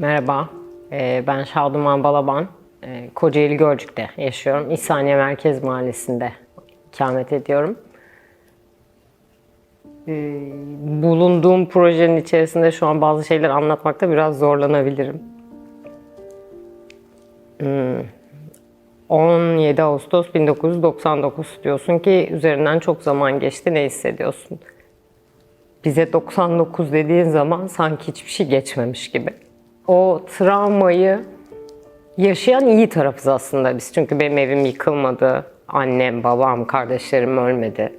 Merhaba, ee, ben Şaduman Balaban. Ee, Kocaeli Gölcük'te yaşıyorum. İhsaniye Merkez Mahallesi'nde ikamet ediyorum. Ee, Bulunduğum projenin içerisinde şu an bazı şeyler anlatmakta biraz zorlanabilirim. Hmm. 17 Ağustos 1999 diyorsun ki üzerinden çok zaman geçti ne hissediyorsun? Bize 99 dediğin zaman sanki hiçbir şey geçmemiş gibi. O travmayı yaşayan iyi tarafız aslında biz. Çünkü benim evim yıkılmadı. Annem, babam, kardeşlerim ölmedi.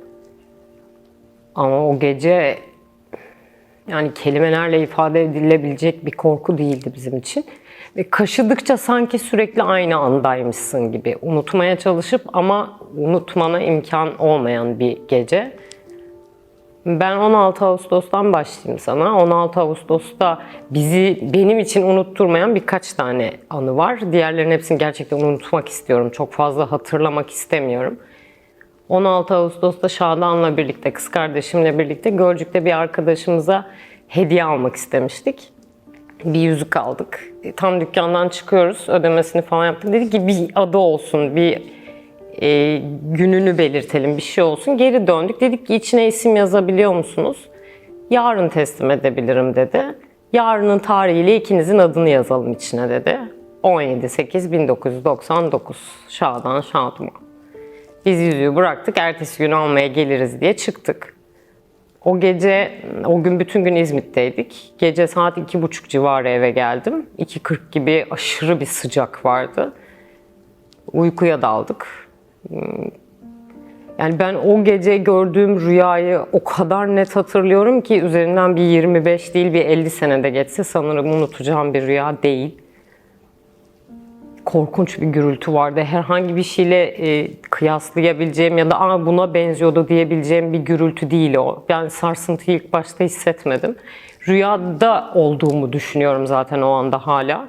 Ama o gece yani kelimelerle ifade edilebilecek bir korku değildi bizim için. Ve kaşıdıkça sanki sürekli aynı andaymışsın gibi. Unutmaya çalışıp ama unutmana imkan olmayan bir gece. Ben 16 Ağustos'tan başlayayım sana. 16 Ağustos'ta bizi benim için unutturmayan birkaç tane anı var. Diğerlerinin hepsini gerçekten unutmak istiyorum. Çok fazla hatırlamak istemiyorum. 16 Ağustos'ta Şadan'la birlikte, kız kardeşimle birlikte Gölcük'te bir arkadaşımıza hediye almak istemiştik. Bir yüzük aldık. E, Tam dükkandan çıkıyoruz, ödemesini falan yaptık. Dedik ki bir adı olsun, bir e, gününü belirtelim, bir şey olsun. Geri döndük. Dedik ki içine isim yazabiliyor musunuz? Yarın teslim edebilirim dedi. Yarının tarihiyle ikinizin adını yazalım içine dedi. 17-8-1999 Şadan Şaduman. Biz yüzüğü bıraktık, ertesi gün almaya geliriz diye çıktık. O gece, o gün bütün gün İzmit'teydik. Gece saat iki buçuk civarı eve geldim. 2.40 gibi aşırı bir sıcak vardı. Uykuya daldık. Yani ben o gece gördüğüm rüyayı o kadar net hatırlıyorum ki üzerinden bir 25 değil bir 50 senede geçse sanırım unutacağım bir rüya değil. Korkunç bir gürültü vardı. Herhangi bir şeyle e, kıyaslayabileceğim ya da Aa, buna benziyordu diyebileceğim bir gürültü değil o. Yani sarsıntıyı ilk başta hissetmedim. Rüyada olduğumu düşünüyorum zaten o anda hala.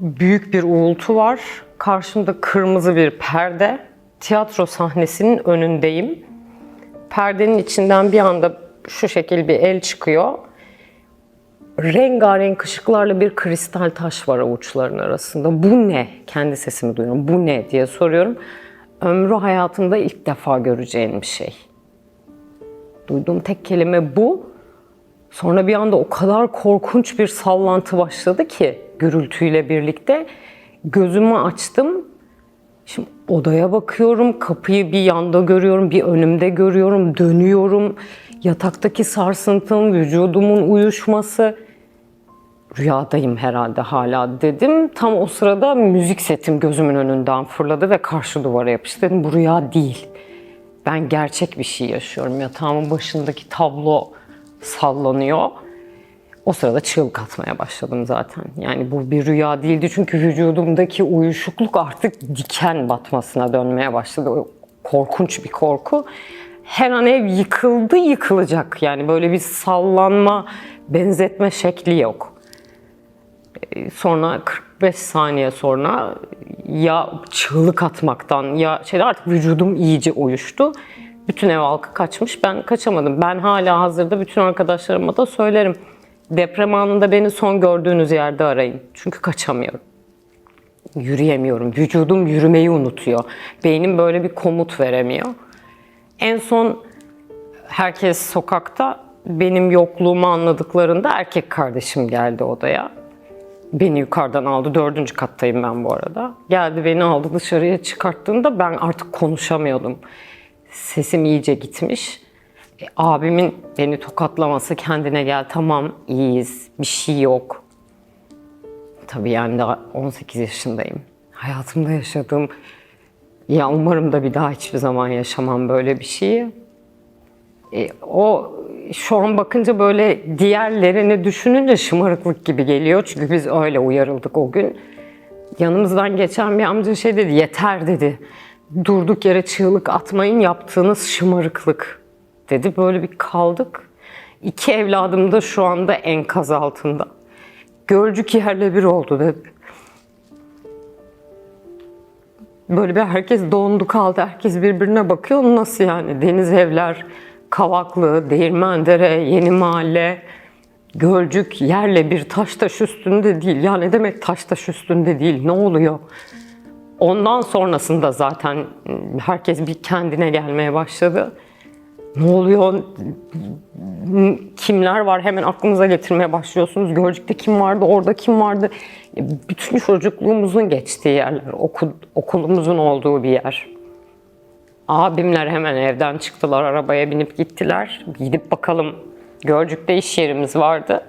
Büyük bir uğultu var. Karşımda kırmızı bir perde. Tiyatro sahnesinin önündeyim. Perdenin içinden bir anda şu şekil bir el çıkıyor. Rengarenk ışıklarla bir kristal taş var avuçların arasında. Bu ne? Kendi sesimi duyuyorum. Bu ne diye soruyorum. Ömrü hayatımda ilk defa göreceğin bir şey. Duyduğum tek kelime bu. Sonra bir anda o kadar korkunç bir sallantı başladı ki gürültüyle birlikte. Gözümü açtım. Şimdi odaya bakıyorum, kapıyı bir yanda görüyorum, bir önümde görüyorum, dönüyorum. Yataktaki sarsıntım, vücudumun uyuşması. Rüyadayım herhalde hala dedim. Tam o sırada müzik setim gözümün önünden fırladı ve karşı duvara yapıştı. Dedim bu rüya değil. Ben gerçek bir şey yaşıyorum. Yatağımın başındaki tablo sallanıyor. O sırada çığlık atmaya başladım zaten. Yani bu bir rüya değildi çünkü vücudumdaki uyuşukluk artık diken batmasına dönmeye başladı. O korkunç bir korku. Her an ev yıkıldı yıkılacak. Yani böyle bir sallanma, benzetme şekli yok. Ee, Sonra 45 saniye sonra ya çığlık atmaktan ya şeyde artık vücudum iyice uyuştu. Bütün ev halkı kaçmış. Ben kaçamadım. Ben hala hazırda bütün arkadaşlarıma da söylerim. Deprem anında beni son gördüğünüz yerde arayın. Çünkü kaçamıyorum. Yürüyemiyorum. Vücudum yürümeyi unutuyor. Beynim böyle bir komut veremiyor. En son herkes sokakta benim yokluğumu anladıklarında erkek kardeşim geldi odaya. Beni yukarıdan aldı. Dördüncü kattayım ben bu arada. Geldi beni aldı dışarıya çıkarttığında ben artık konuşamıyordum. Sesim iyice gitmiş. E, abimin beni tokatlaması kendine gel tamam iyiyiz bir şey yok. Tabii yani daha 18 yaşındayım. Hayatımda yaşadığım ya umarım da bir daha hiçbir zaman yaşamam böyle bir şeyi. E, o şu an bakınca böyle diğerlerini düşününce şımarıklık gibi geliyor. Çünkü biz öyle uyarıldık o gün. Yanımızdan geçen bir amca şey dedi, yeter dedi. Durduk yere çığlık atmayın yaptığınız şımarıklık dedi. Böyle bir kaldık. İki evladım da şu anda enkaz altında. Gölcük yerle bir oldu dedi. Böyle bir herkes dondu kaldı. Herkes birbirine bakıyor. Nasıl yani? Deniz evler, Kavaklı, Değirmendere, Yeni Mahalle, Gölcük yerle bir taş taş üstünde değil. Ya ne demek taş taş üstünde değil? Ne oluyor? Ondan sonrasında zaten herkes bir kendine gelmeye başladı. Ne oluyor? Kimler var? Hemen aklınıza getirmeye başlıyorsunuz. Gölcük'te kim vardı? Orada kim vardı? Bütün çocukluğumuzun geçtiği yerler. Okul, okulumuzun olduğu bir yer. Abimler hemen evden çıktılar, arabaya binip gittiler. Gidip bakalım, Gölcük'te iş yerimiz vardı.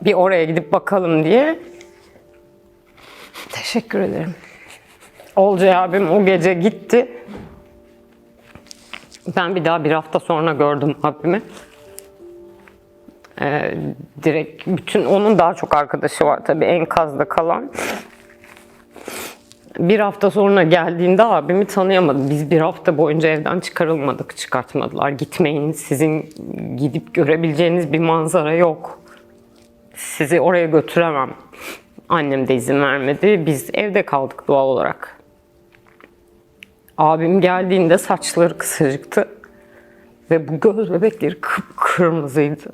Bir oraya gidip bakalım diye. Teşekkür ederim. Olcay abim o gece gitti. Ben bir daha bir hafta sonra gördüm abimi. Ee, direkt bütün onun daha çok arkadaşı var tabii enkazda kalan. Bir hafta sonra geldiğinde abimi tanıyamadım. Biz bir hafta boyunca evden çıkarılmadık, çıkartmadılar. Gitmeyin, sizin gidip görebileceğiniz bir manzara yok. Sizi oraya götüremem. Annem de izin vermedi. Biz evde kaldık doğal olarak. Abim geldiğinde saçları kısacıktı. Ve bu göz bebekleri kıpkırmızıydı.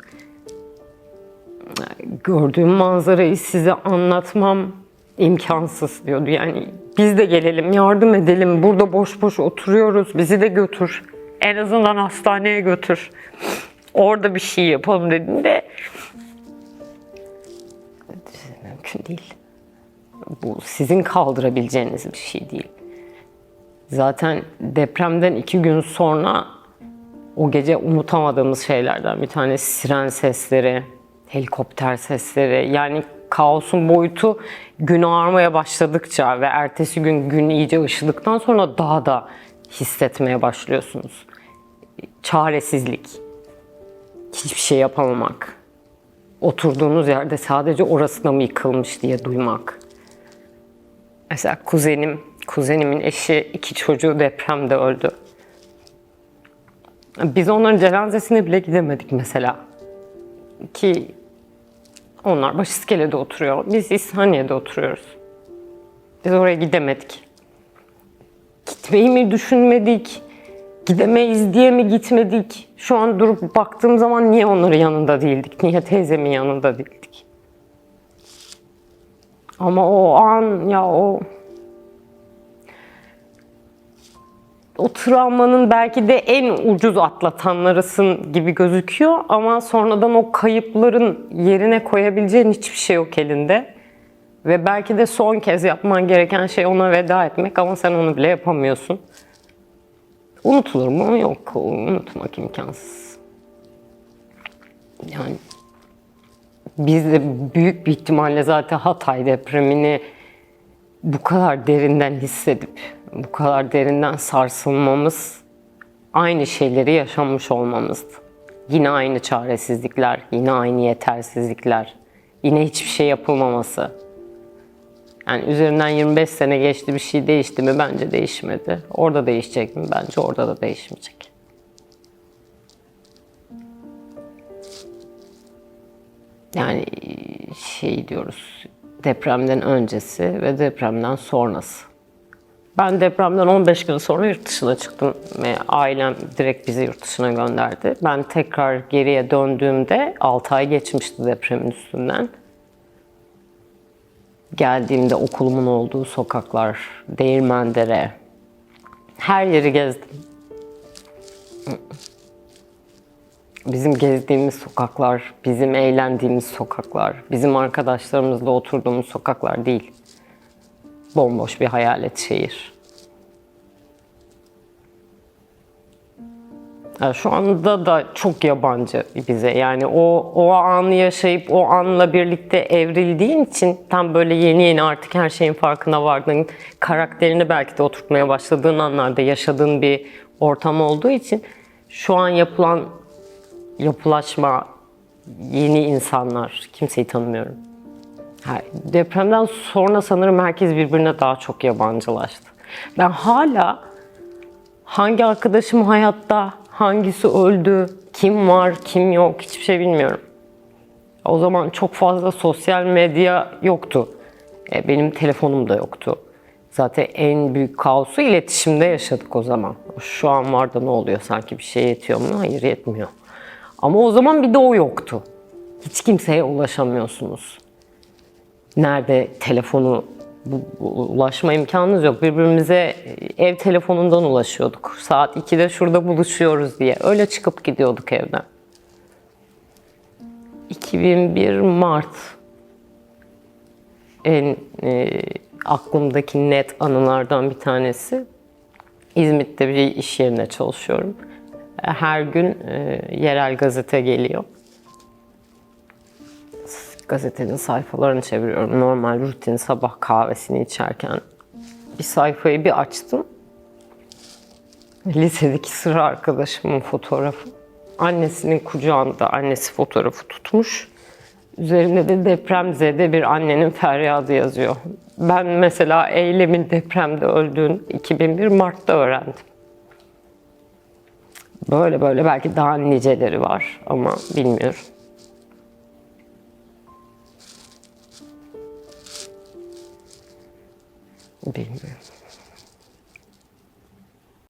Gördüğüm manzarayı size anlatmam imkansız diyordu. Yani biz de gelelim, yardım edelim. Burada boş boş oturuyoruz. Bizi de götür. En azından hastaneye götür. Orada bir şey yapalım dediğinde mümkün değil. Bu sizin kaldırabileceğiniz bir şey değil. Zaten depremden iki gün sonra o gece unutamadığımız şeylerden bir tanesi siren sesleri, helikopter sesleri. Yani kaosun boyutu gün ağarmaya başladıkça ve ertesi gün gün iyice ışıdıktan sonra daha da hissetmeye başlıyorsunuz. Çaresizlik, hiçbir şey yapamamak, oturduğunuz yerde sadece orası da mı yıkılmış diye duymak. Mesela kuzenim, kuzenimin eşi iki çocuğu depremde öldü. Biz onların cenazesine bile gidemedik mesela. Ki onlar Başiskele'de oturuyor. Biz İshaniye'de oturuyoruz. Biz oraya gidemedik. Gitmeyi mi düşünmedik? Gidemeyiz diye mi gitmedik? Şu an durup baktığım zaman niye onların yanında değildik? Niye teyzemin yanında değildik? Ama o an ya o o travmanın belki de en ucuz atlatanlarısın gibi gözüküyor ama sonradan o kayıpların yerine koyabileceğin hiçbir şey yok elinde. Ve belki de son kez yapman gereken şey ona veda etmek ama sen onu bile yapamıyorsun. Unutulur mu? Yok. Unutmak imkansız. Yani biz de büyük bir ihtimalle zaten Hatay depremini bu kadar derinden hissedip, bu kadar derinden sarsılmamız aynı şeyleri yaşanmış olmamızdı. Yine aynı çaresizlikler, yine aynı yetersizlikler, yine hiçbir şey yapılmaması. Yani üzerinden 25 sene geçti bir şey değişti mi? Bence değişmedi. Orada değişecek mi? Bence orada da değişmeyecek. Yani şey diyoruz, depremden öncesi ve depremden sonrası. Ben depremden 15 gün sonra yurt dışına çıktım ailem direkt bizi yurt dışına gönderdi. Ben tekrar geriye döndüğümde 6 ay geçmişti depremin üstünden. Geldiğimde okulumun olduğu sokaklar, Değirmendere, her yeri gezdim. Bizim gezdiğimiz sokaklar, bizim eğlendiğimiz sokaklar, bizim arkadaşlarımızla oturduğumuz sokaklar değil. Bomboş bir hayalet şehir. Yani şu anda da çok yabancı bize. Yani o o anı yaşayıp o anla birlikte evrildiğin için tam böyle yeni yeni artık her şeyin farkına vardığın, karakterini belki de oturtmaya başladığın anlarda yaşadığın bir ortam olduğu için şu an yapılan yapılaşma, yeni insanlar, kimseyi tanımıyorum. Depremden sonra sanırım herkes birbirine daha çok yabancılaştı. Ben hala hangi arkadaşım hayatta, hangisi öldü, kim var, kim yok hiçbir şey bilmiyorum. O zaman çok fazla sosyal medya yoktu. E, benim telefonum da yoktu. Zaten en büyük kaosu iletişimde yaşadık o zaman. Şu an var da ne oluyor sanki bir şey yetiyor mu? Hayır yetmiyor. Ama o zaman bir de o yoktu. Hiç kimseye ulaşamıyorsunuz. Nerede telefonu bu- bu- ulaşma imkanınız yok. Birbirimize ev telefonundan ulaşıyorduk. Saat 2'de şurada buluşuyoruz diye. Öyle çıkıp gidiyorduk evden. 2001 Mart en e, aklımdaki net anılardan bir tanesi. İzmit'te bir iş yerine çalışıyorum. Her gün e, yerel gazete geliyor. Gazetenin sayfalarını çeviriyorum. Normal rutin sabah kahvesini içerken bir sayfayı bir açtım. Lisedeki sıra arkadaşımın fotoğrafı. Annesinin kucağında annesi fotoğrafı tutmuş. Üzerinde de depremzede bir annenin feryadı yazıyor. Ben mesela Eylem'in depremde öldüğünü 2001 Mart'ta öğrendim. Böyle böyle belki daha niceleri var ama bilmiyorum. Bilmiyorum.